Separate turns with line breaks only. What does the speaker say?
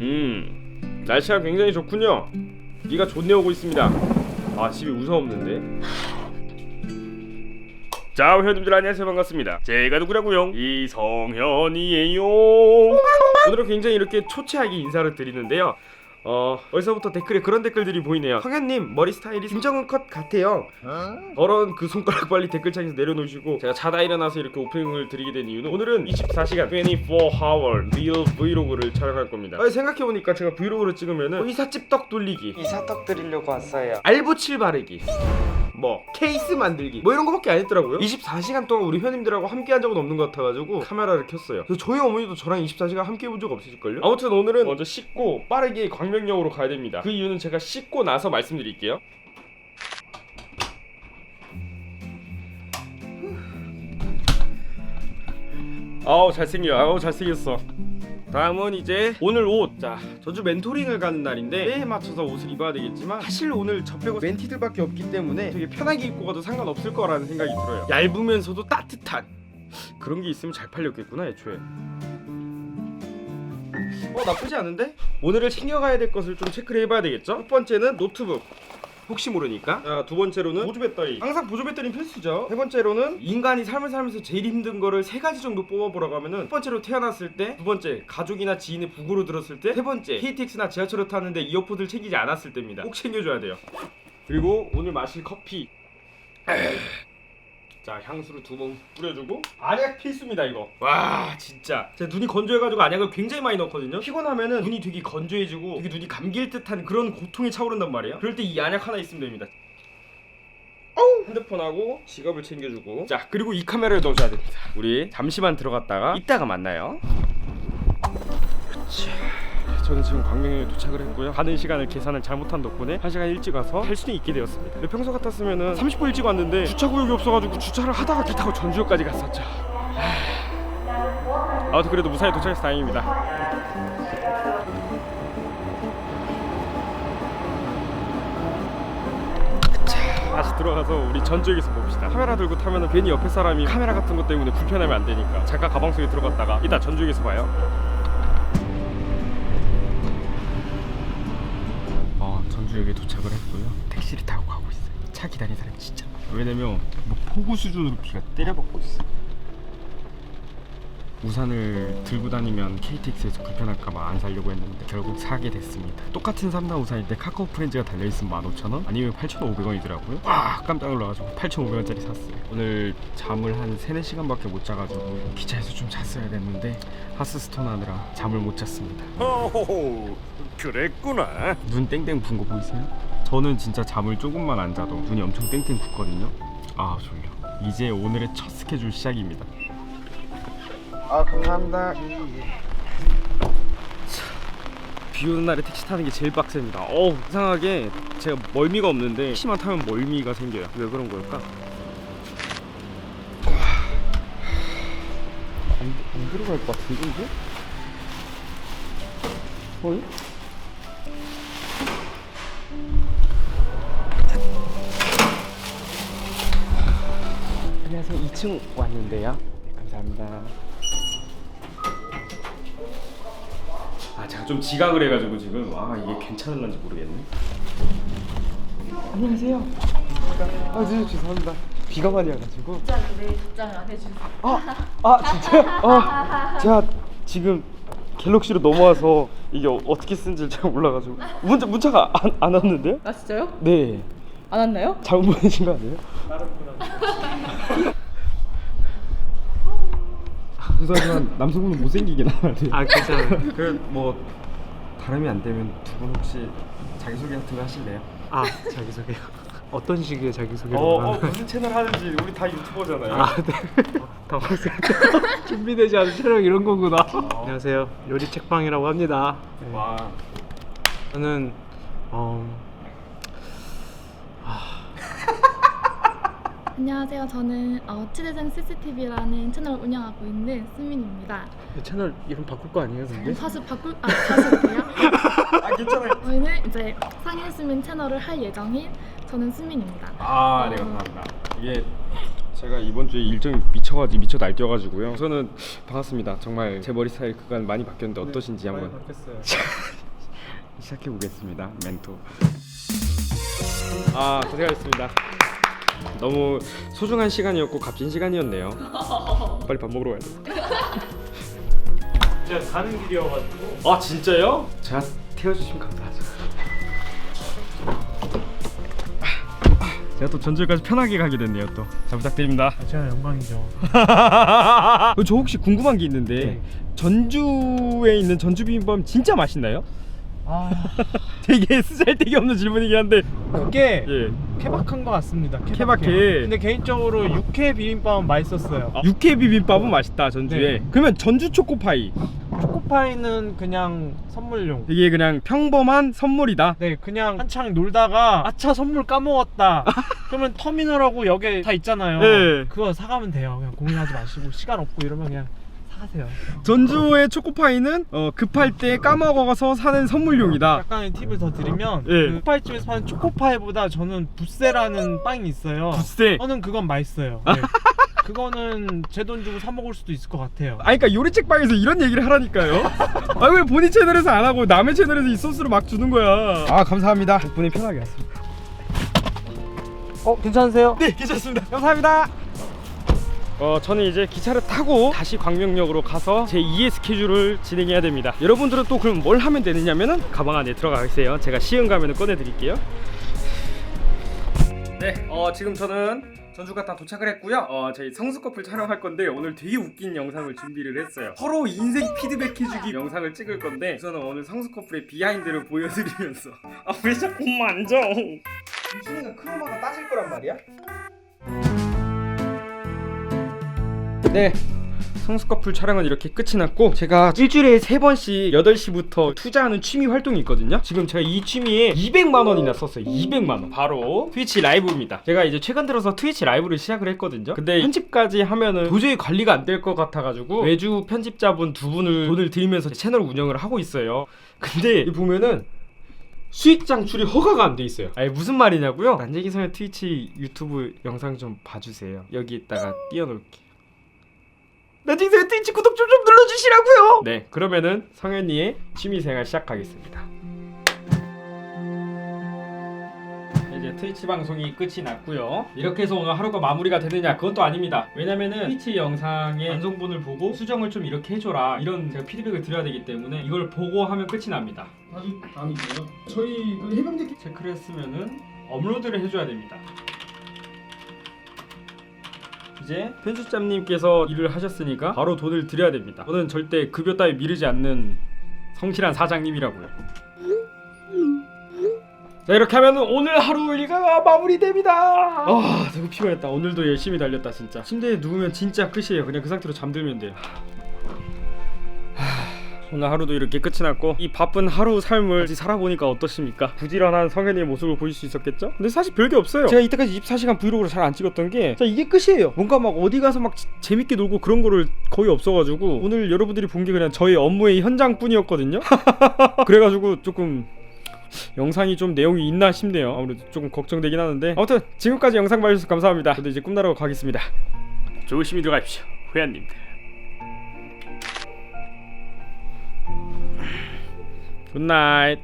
음 날씨가 굉장히 좋군요. 비가 좋네 오고 있습니다. 아 집이 무서웠는데. 자 회원님들 안녕하세요. 반갑습니다. 제가 누구냐고요? 이성현이에요. 오늘은 굉장히 이렇게 초췌하게 인사를 드리는데요 어 어디서부터 댓글에 그런 댓글들이 보이네요. 성현님 머리 스타일이 김정은 컷 같아요. 저런 그 손가락 빨리 댓글창에서 내려놓으시고 제가 자다 일어나서 이렇게 오프닝을 드리게 된 이유는 오늘은 24시간 24hour real vlog를 촬영할 겁니다. 아니, 생각해보니까 제가 브이로그를 찍으면은 뭐 이삿집 떡 돌리기.
이사떡 드리려고 왔어요.
알부칠 바르기 뭐 케이스 만들기. 뭐 이런 거밖에 안 했더라고요. 24시간 동안 우리 회원님들하고 함께 한 적은 없는 것 같아가지고 카메라를 켰어요. 그래서 저희 어머니도 저랑 24시간 함께 해본 적 없으실걸요? 아무튼 오늘은 먼저 씻고 빠르게 광명역으로 가야 됩니다. 그 이유는 제가 씻고 나서 말씀드릴게요. 아우 잘생겨. 아우 잘생겼어 다음은 이제 오늘 옷. 자, 전주 멘토링을 가는 날인데 때에 맞춰서 옷을 입어야 되겠지만 사실 오늘 저 빼고 멘티들밖에 없기 때문에 되게 편하게 입고 가도 상관없을 거라는 생각이 들어요. 얇으면서도 따뜻한 그런 게 있으면 잘 팔렸겠구나 애초에. 어 나쁘지 않은데? 오늘을 챙겨가야 될 것을 좀 체크를 해봐야 되겠죠? 첫 번째는 노트북. 혹시 모르니까. 자, 두 번째로는 보조 배터리. 항상 보조 배터리는 필수죠. 세 번째로는 인간이 삶을 살면서 제일 힘든 거를 세 가지 정도 뽑아보라고 하면은 첫 번째로 태어났을 때, 두 번째 가족이나 지인의 부고로 들었을 때, 세 번째 KTX나 지하철을 탔는데 이어폰을 챙기지 않았을 때입니다. 꼭 챙겨줘야 돼요. 그리고 오늘 마실 커피. 자 향수를 두 번 뿌려주고 안약 필수입니다 이거. 와 진짜. 제 눈이 건조해가지고 안약을 굉장히 많이 넣거든요. 피곤하면은 눈이 되게 건조해지고 되게 눈이 감길 듯한 그런 고통이 차오른단 말이에요. 그럴 때 이 안약 하나 있으면 됩니다. 핸드폰하고 지갑을 챙겨주고. 자 그리고 이 카메라를 넣어줘야 됩니다. 우리 잠시만 들어갔다가 이따가 만나요. 그치. 저는 지금 광명에 도착을 했고요. 가는 시간을 계산을 잘못한 덕분에 한 시간 일찍 와서 할 수는 있게 되었습니다. 근데 평소 같았으면 은 30분 일찍 왔는데 주차 구역이 없어가지고 주차를 하다가 기 타고 전주역까지 갔었죠. 하... 아무튼 그래도 무사히 도착해서 다행입니다. 자, 다시 들어가서 우리 전주역에서 봅시다. 카메라 들고 타면 은 괜히 옆에 사람이 카메라 같은 것 때문에 불편하면 안 되니까 잠깐 가방 속에 들어갔다가 이따 전주역에서 봐요. 어, 전주역에 도착을 했고요. 택시를 타고 가고 있어요. 차 기다리는 사람이 진짜. 왜냐면 뭐 폭우 수준으로 비가 때려박고 있어. 우산을 들고 다니면 KTX에서 불편할까봐 안 사려고 했는데 결국 사게 됐습니다. 똑같은 삼단 우산인데 카카오 프렌즈가 달려있으면 15,000원 아니면 8,500원이더라고요. 와 깜짝 놀라가지고 8,500원짜리 샀어요. 오늘 잠을 한 3, 4시간밖에 못 자가지고 기차에서 좀 잤어야 됐는데 하스스톤 하느라 잠을 못 잤습니다.
오, 그랬구나.
눈 땡땡 분 거 보이세요? 저는 진짜 잠을 조금만 안 자도 눈이 엄청 땡땡 붓거든요. 아 졸려. 이제 오늘의 첫 스케줄 시작입니다.
아 감사합니다.
비 오는 날에 택시 타는 게 제일 빡셉니다. 어 이상하게 제가 멀미가 없는데 택시만 타면 멀미가 생겨요. 왜 그런 걸까? 안, 안 들어갈 것 같은데 이게? 어이? 안녕하세요. 2층 왔는데요. 네, 감사합니다. 아 제가 좀 지각을 해가지고 지금 와 이게 괜찮을런지 모르겠네. 안녕하세요. 아 진짜 죄송합니다. 비가 많이 와가지고.
답장을 왜 답장을 안 해주세요?
아, 아 진짜요? 아 제가 지금 갤럭시로 넘어와서 이게 어- 어떻게 쓰는지 잘 몰라가지고 문자 문자가 안, 안 왔는데요?
아 진짜요?
네.
안 왔나요?
잘못 보내신 거 아니에요? 죄송하지만 남성분은 못생기게 나와야 돼요.
아 괜찮아요.
그뭐 다름이 안 되면 두 분 혹시 자기 소개 같은 거 하실래요?
아 자기 소개요. 어떤 식의 자기 소개를
어, 어? 무슨 채널 하는지 우리 다 유튜버잖아요.
아 네. 당황스럽 준비되지 않은 촬영 이런 거구나. 안녕하세요. 요리 책방이라고 합니다. 네.
와.
저는 어
안녕하세요. 저는 어, 치대생 CCTV라는 채널을 운영하고 있는 수민입니다.
이 채널 이름 바꿀 거 아니에요, 근데?
다시 바꿀 아 할게요.
아 괜찮아요.
저희는 이제 상인 수민 채널을 할 예정인 저는 수민입니다.
아, 네 감사합니다. 이게 제가 이번 주에 일정이 미쳐가지고 미쳐 날뛰어가지고요. 우선은 반갑습니다. 정말 제 머리 스타일 그간 많이 바뀌었는데 어떠신지
많이
한번
바뀌었어요.
시작해 보겠습니다. 멘토. 아 고생하셨습니다. 너무 소중한 시간이었고 값진 시간이었네요. 빨리 밥 먹으러 가야 돼.
제가 가는 길이어가지고
아 진짜요? 제가 태워주시면 감사하죠. 제가 또 전주까지 편하게 가게 됐네요 또. 잘 부탁드립니다.
제가 영광이죠.
저 혹시 궁금한 게 있는데
네.
전주에 있는 전주 비빔밥 진짜 맛있나요?
아
되게 쓰잘데기 없는 질문이긴 한데
그게
예.
케바케인 것 같습니다.
케바케.
근데 개인적으로 육회 비빔밥은 맛있었어요.
아, 육회 비빔밥은 맛있다 전주에.
네.
그러면 전주 초코파이
초코파이는 그냥 선물용.
이게 그냥 평범한 선물이다.
네, 그냥 한창 놀다가 아차 선물 까먹었다. 그러면 터미널하고 역에 다 있잖아요.
네.
그거 사가면 돼요. 그냥 고민하지 마시고 시간 없고 이러면 그냥 사가세요.
전주의 초코파이는 어, 급할 때 까먹어서 사는 선물용이다.
약간의 팁을 더 드리면
예.
그 초코파이집에서 파는 초코파이보다 저는 부세라는 빵이 있어요.
부세.
저는 그건 맛있어요. 네. 그거는 제 돈 주고 사 먹을 수도 있을 것 같아요.
아니 그러니까 요리책방에서 이런 얘기를 하라니까요. 아 왜 본인 채널에서 안 하고 남의 채널에서 이 소스를 막 주는 거야. 아 감사합니다. 덕분에 편하게 왔습니다.
어, 괜찮으세요?
네 괜찮습니다. 감사합니다. 어 저는 이제 기차를 타고 다시 광명역으로 가서 제 2의 스케줄을 진행해야 됩니다. 여러분들은 또 그럼 뭘 하면 되느냐면은 가방 안에 들어가 계세요. 제가 시흥 가면은 꺼내 드릴게요. 네, 어 지금 저는 전주가 다 도착을 했고요. 어 저희 성수 커플 촬영할 건데 오늘 되게 웃긴 영상을 준비를 했어요. 서로 인생 피드백 해주기 영상을 찍을 건데 우선은 오늘 성수 커플의 비하인드를 보여드리면서 아왜 자꾸 만져? 준이가 크로마가 따질 거란 말이야? 네. 성수 커플 촬영은 이렇게 끝이 났고 제가 일주일에 세 번씩 8시부터 투자하는 취미 활동이 있거든요. 지금 제가 이 취미에 200만 원이나 썼어요. 200만 원. 바로 트위치 라이브입니다. 제가 이제 최근 들어서 트위치 라이브를 시작을 했거든요. 근데 편집까지 하면은 도저히 관리가 안 될 것 같아 가지고 매주 편집자분 두 분을 돈을 들이면서 채널 운영을 하고 있어요. 근데 이 보면은 수익 창출이 허가가 안 돼 있어요. 아니 무슨 말이냐고요? 난쟁이성의 트위치 유튜브 영상 좀 봐주세요. 여기다가 띄워놓을게. 난쟁이성의 트위치 구독 좀, 좀 눌러주시라고요. 네, 그러면은 성현이의 취미생활 시작하겠습니다. 이제 트위치 방송이 끝이 났고요. 이렇게 해서 오늘 하루가 마무리가 되느냐? 그건 또 아닙니다. 왜냐면은 트위치 영상의 완성본을 보고 수정을 좀 이렇게 해줘라 이런 제가 피드백을 드려야 되기 때문에 이걸 보고 하면 끝이 납니다. 아주 다음이고요. 저희 그 해병대 체크를 했으면은 업로드를 해줘야 됩니다. 이제 편집자님께서 일을 하셨으니까 바로 돈을 드려야 됩니다. 저는 절대 급여 따위 미루지 않는 성실한 사장님이라고요. 자 이렇게 하면 오늘 하루 일과가 마무리됩니다. 아 너무 피곤했다. 오늘도 열심히 달렸다 진짜. 침대에 누우면 진짜 끝이에요. 그냥 그 상태로 잠들면 돼요. 하, 오늘 하루도 이렇게 끝이 났고 이 바쁜 하루 삶을 살아보니까 어떠십니까? 부지런한 성현이의 모습을 보실 수 있었겠죠? 근데 사실 별게 없어요. 제가 이때까지 24시간 브이로그를 잘 안 찍었던 게 자, 이게 끝이에요. 뭔가 막 어디 가서 막 지- 재밌게 놀고 그런 거를 거의 없어가지고 오늘 여러분들이 본 게 그냥 저희 업무의 현장뿐이었거든요. 그래가지고 조금 영상이 좀 내용이 있나 싶네요. 아무래도 조금 걱정되긴 하는데 아무튼 지금까지 영상 봐주셔서 감사합니다. 저도 이제 꿈나라고 가겠습니다. 조심히 들어가십시오, 회원님들. Good night.